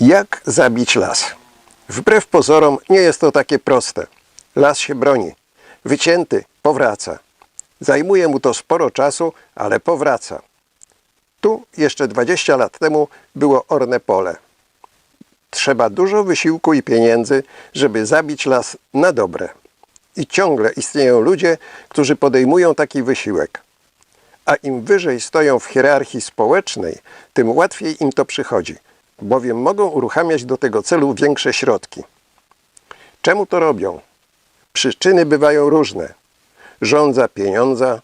Jak zabić las? Wbrew pozorom nie jest to takie proste. Las się broni. Wycięty powraca. Zajmuje mu to sporo czasu, ale powraca. Tu jeszcze 20 lat temu było orne pole. Trzeba dużo wysiłku i pieniędzy, żeby zabić las na dobre. I ciągle istnieją ludzie, którzy podejmują taki wysiłek. A im wyżej stoją w hierarchii społecznej, tym łatwiej im to przychodzi, bowiem mogą uruchamiać do tego celu większe środki. Czemu to robią? Przyczyny bywają różne. Rządza pieniądza,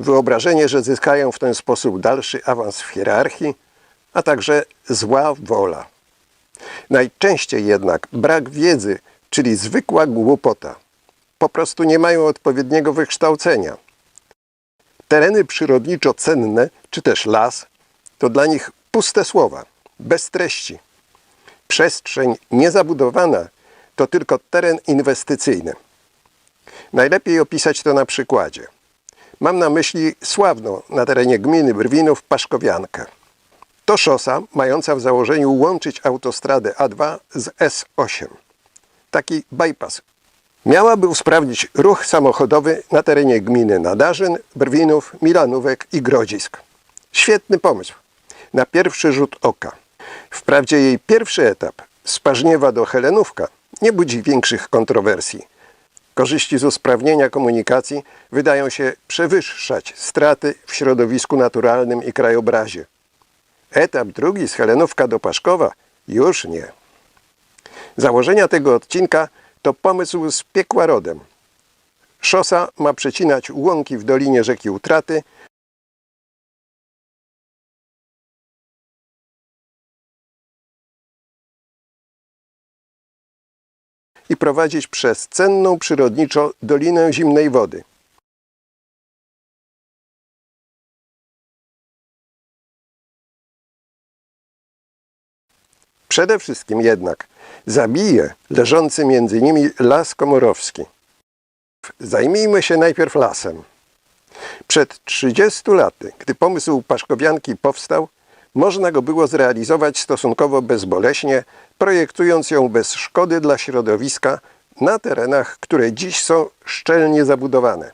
wyobrażenie, że zyskają w ten sposób dalszy awans w hierarchii, a także zła wola. Najczęściej jednak brak wiedzy, czyli zwykła głupota. Po prostu nie mają odpowiedniego wykształcenia. Tereny przyrodniczo cenne, czy też las, to dla nich puste słowa, bez treści. Przestrzeń niezabudowana to tylko teren inwestycyjny. Najlepiej opisać to na przykładzie. Mam na myśli sławną na terenie gminy Brwinów Paszkowiankę. To szosa mająca w założeniu łączyć autostradę A2 z S8. Taki bypass. Miałaby usprawnić ruch samochodowy na terenie gminy Nadarzyn, Brwinów, Milanówek i Grodzisk. Świetny pomysł. Na pierwszy rzut oka. Wprawdzie jej pierwszy etap z Parzniewa do Helenówka nie budzi większych kontrowersji. Korzyści z usprawnienia komunikacji wydają się przewyższać straty w środowisku naturalnym i krajobrazie. Etap drugi z Helenówka do Paszkowa już nie. Założenia tego odcinka to pomysł z piekła rodem. Szosa ma przecinać łąki w dolinie rzeki Utraty, i prowadzić przez cenną przyrodniczo Dolinę Zimnej Wody. Przede wszystkim jednak zabije leżący między nimi las komorowski. Zajmijmy się najpierw lasem. Przed 30 laty, gdy pomysł Paszkowianki powstał, można go było zrealizować stosunkowo bezboleśnie, projektując ją bez szkody dla środowiska na terenach, które dziś są szczelnie zabudowane.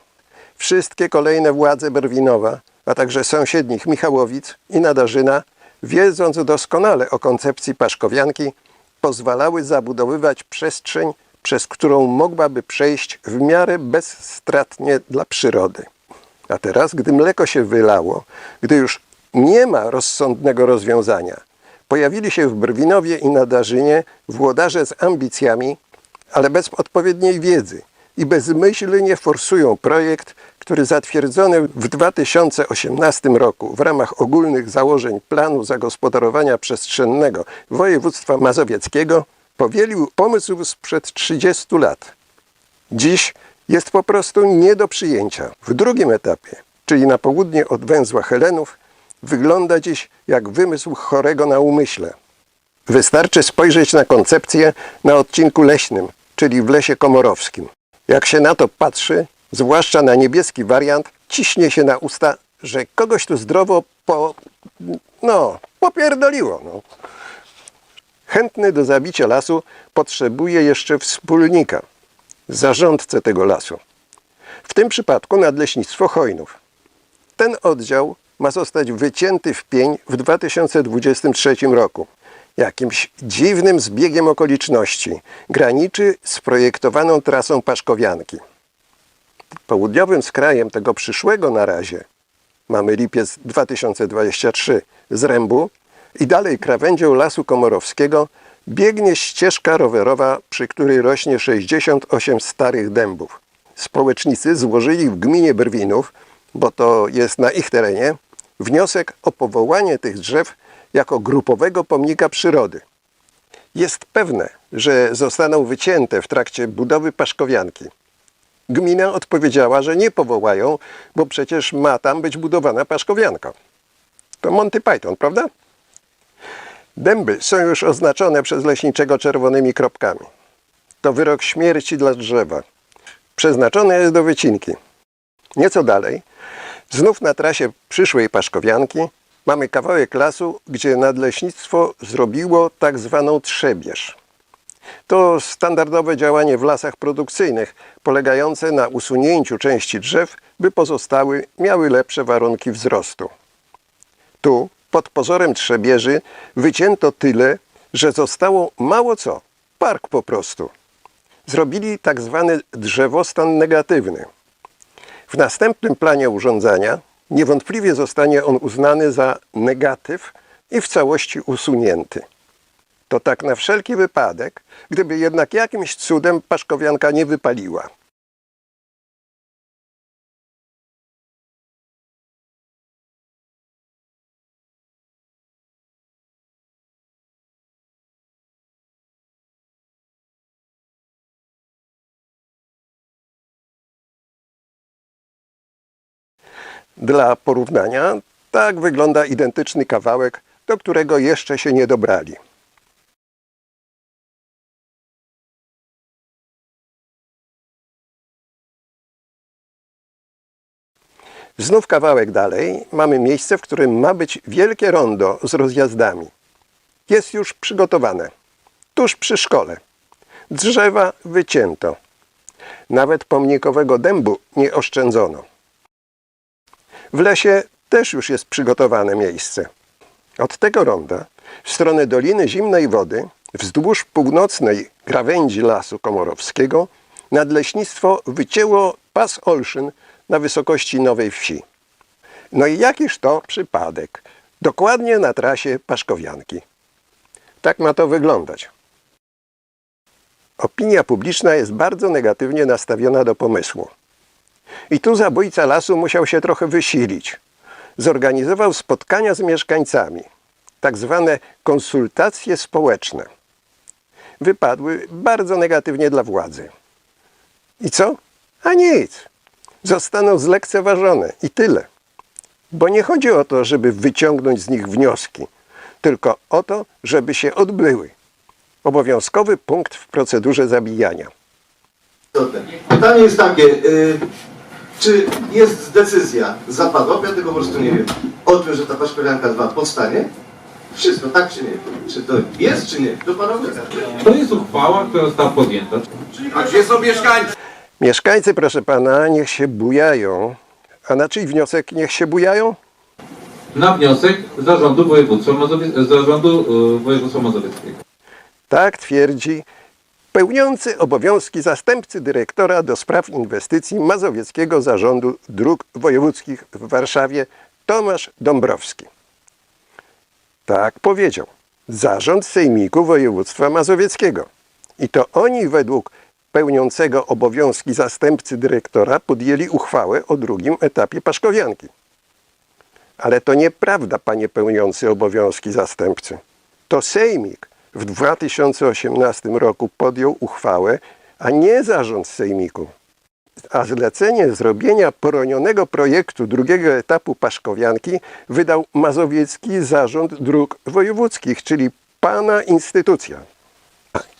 Wszystkie kolejne władze Brwinowa, a także sąsiednich Michałowic i Nadarzyna, wiedząc doskonale o koncepcji Paszkowianki, pozwalały zabudowywać przestrzeń, przez którą mogłaby przejść w miarę bezstratnie dla przyrody. A teraz, gdy mleko się wylało, gdy już nie ma rozsądnego rozwiązania, pojawili się w Brwinowie i Nadarzynie włodarze z ambicjami, ale bez odpowiedniej wiedzy i bezmyślnie forsują projekt, który zatwierdzony w 2018 roku w ramach ogólnych założeń planu zagospodarowania przestrzennego województwa mazowieckiego powielił pomysł sprzed 30 lat. Dziś jest po prostu nie do przyjęcia. W drugim etapie, czyli na południe od węzła Helenów, wygląda dziś jak wymysł chorego na umyśle. Wystarczy spojrzeć na koncepcję na odcinku leśnym, czyli w lesie komorowskim. Jak się na to patrzy, zwłaszcza na niebieski wariant, ciśnie się na usta, że kogoś tu zdrowo po... no, popierdoliło. No. Chętny do zabicia lasu potrzebuje jeszcze wspólnika, zarządcę tego lasu. W tym przypadku Nadleśnictwo Chojnów. Ten oddział ma zostać wycięty w pień w 2023 roku. Jakimś dziwnym zbiegiem okoliczności graniczy z projektowaną trasą Paszkowianki. Południowym skrajem tego przyszłego na razie mamy lipiec 2023 z Rębu i dalej krawędzią Lasu Komorowskiego biegnie ścieżka rowerowa, przy której rośnie 68 starych dębów. Społecznicy złożyli w gminie Brwinów, bo to jest na ich terenie, wniosek o powołanie tych drzew jako grupowego pomnika przyrody. Jest pewne, że zostaną wycięte w trakcie budowy Paszkowianki. Gmina odpowiedziała, że nie powołają, bo przecież ma tam być budowana Paszkowianka. To Monty Python, prawda? Dęby są już oznaczone przez leśniczego czerwonymi kropkami. To wyrok śmierci dla drzewa. Przeznaczone jest do wycinki. Nieco dalej, znów na trasie przyszłej Paszkowianki, Mamy kawałek lasu, gdzie nadleśnictwo zrobiło tak zwaną trzebież. To standardowe działanie w lasach produkcyjnych, polegające na usunięciu części drzew, by pozostały miały lepsze warunki wzrostu. Tu, pod pozorem trzebieży, wycięto tyle, że zostało mało co, park po prostu. Zrobili tak zwany drzewostan negatywny. W następnym planie urządzenia niewątpliwie zostanie on uznany za negatyw i w całości usunięty. To tak na wszelki wypadek, gdyby jednak jakimś cudem paszkowianka nie wypaliła. Dla porównania, tak wygląda identyczny kawałek, do którego jeszcze się nie dobrali. Znów kawałek dalej mamy miejsce, w którym ma być wielkie rondo z rozjazdami. Jest już przygotowane. Tuż przy szkole. Drzewa wycięto. Nawet pomnikowego dębu nie oszczędzono. W lesie też już jest przygotowane miejsce. Od tego ronda, w stronę Doliny Zimnej Wody, wzdłuż północnej krawędzi Lasu Komorowskiego, nadleśnictwo wycięło pas Olszyn na wysokości Nowej Wsi. No i jakiż to przypadek? Dokładnie na trasie Paszkowianki. Tak ma to wyglądać. Opinia publiczna jest bardzo negatywnie nastawiona do pomysłu. I tu zabójca lasu musiał się trochę wysilić. Zorganizował spotkania z mieszkańcami, tak zwane konsultacje społeczne. Wypadły bardzo negatywnie dla władzy. I co? A nic. Zostaną zlekceważone i tyle. Bo nie chodzi o to, żeby wyciągnąć z nich wnioski, tylko o to, żeby się odbyły. Obowiązkowy punkt w procedurze zabijania. Pytanie jest takie, y, czy jest decyzja zapadła, ja tego po prostu nie wiem, o tym, że ta paszkowianka 2 powstanie? Wszystko, tak czy nie? Czy to jest, czy nie? To panowie. To jest uchwała, która została podjęta. A gdzie są mieszkańcy? Mieszkańcy, proszę pana, niech się bujają. A na czyj wniosek niech się bujają? Na wniosek Zarządu Województwa, Mazowie... Zarządu y, Województwa Mazowieckiego. Tak twierdzi pełniący obowiązki zastępcy dyrektora do spraw inwestycji Mazowieckiego Zarządu Dróg Wojewódzkich w Warszawie Tomasz Dąbrowski. Tak powiedział Zarząd Sejmiku Województwa Mazowieckiego. I to oni według pełniącego obowiązki zastępcy dyrektora podjęli uchwałę o drugim etapie Paszkowianki. Ale to nieprawda, panie pełniący obowiązki zastępcy. To Sejmik w 2018 roku podjął uchwałę, a nie zarząd Sejmiku. A zlecenie zrobienia poronionego projektu drugiego etapu Paszkowianki wydał Mazowiecki Zarząd Dróg Wojewódzkich, czyli pana instytucja.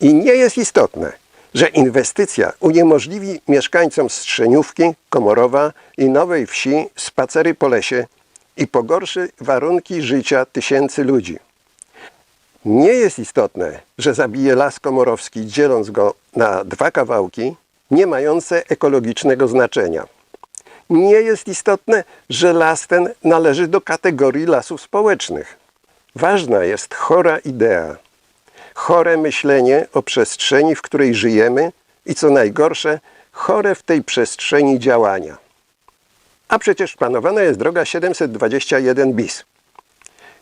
I nie jest istotne, że inwestycja uniemożliwi mieszkańcom Strzeniówki, Komorowa i Nowej Wsi spacery po lesie i pogorszy warunki życia tysięcy ludzi. Nie jest istotne, że zabije las komorowski, dzieląc go na dwa kawałki, nie mające ekologicznego znaczenia. Nie jest istotne, że las ten należy do kategorii lasów społecznych. Ważna jest chora idea, chore myślenie o przestrzeni, w której żyjemy i co najgorsze, chore w tej przestrzeni działania. A przecież planowana jest droga 721 bis.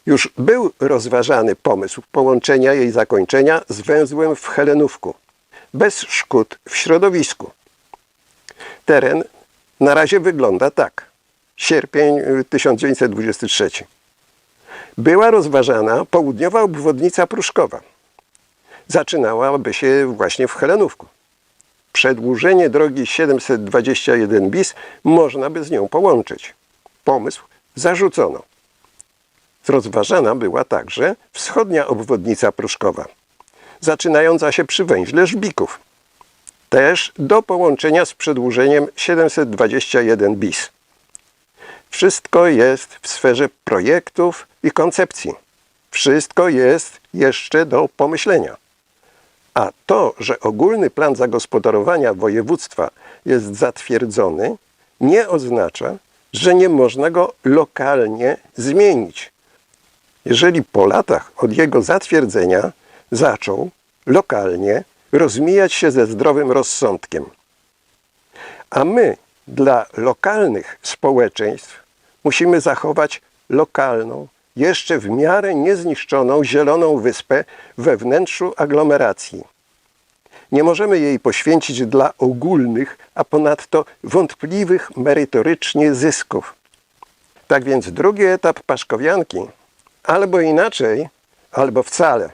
Już był rozważany pomysł połączenia jej zakończenia z węzłem w Helenówku, bez szkód w środowisku. Teren na razie wygląda tak. Sierpień y, 1923. Była rozważana południowa obwodnica Pruszkowa. Zaczynałaby się właśnie w Helenówku. Przedłużenie drogi 721 bis można by z nią połączyć. Pomysł zarzucono. Rozważana była także wschodnia obwodnica Pruszkowa, zaczynająca się przy węźle Żbików. Też do połączenia z przedłużeniem 721 bis. Wszystko jest w sferze projektów, i koncepcji. Wszystko jest jeszcze do pomyślenia. A to, że ogólny plan zagospodarowania województwa jest zatwierdzony, nie oznacza, że nie można go lokalnie zmienić. Jeżeli po latach od jego zatwierdzenia zaczął lokalnie rozmijać się ze zdrowym rozsądkiem. A my dla lokalnych społeczeństw musimy zachować lokalną, jeszcze w miarę niezniszczoną zieloną wyspę we wnętrzu aglomeracji. Nie możemy jej poświęcić dla ogólnych, a ponadto wątpliwych merytorycznie zysków. Tak więc drugi etap Paszkowianki albo inaczej, albo wcale